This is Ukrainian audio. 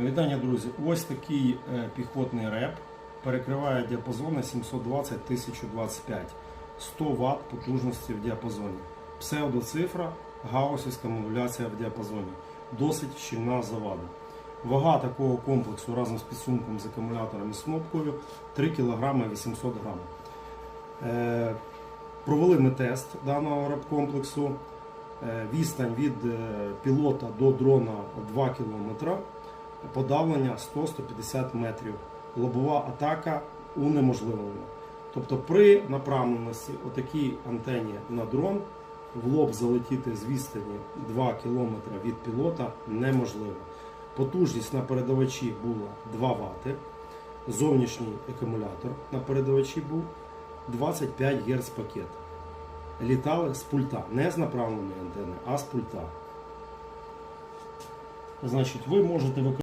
Вітання, друзі. Ось такий е, піхотний реп перекриває діапазони 720-1025, 100 Вт потужності в діапазоні. Псевдоцифра, гаусівська модуляція в діапазоні. Досить щільна завада. Вага такого комплексу разом з підсумком з акумулятором і з кнопкою 3 кг 800 г. Провели ми тест даного реп-комплексу. Е, Відстань від е, пілота до дрона 2 км, подавлення 100-150 метрів. Лобова атака унеможливлена. Тобто при направленості отакій антені на дрон в лоб залетіти з відстані 2 км від пілота неможливо. Потужність на передавачі була 2 Вт. Зовнішній акумулятор на передавачі був 25 Гц пакет. Літали з пульта, не з направленої антени, а з пульта. Значить, ви можете використовувати.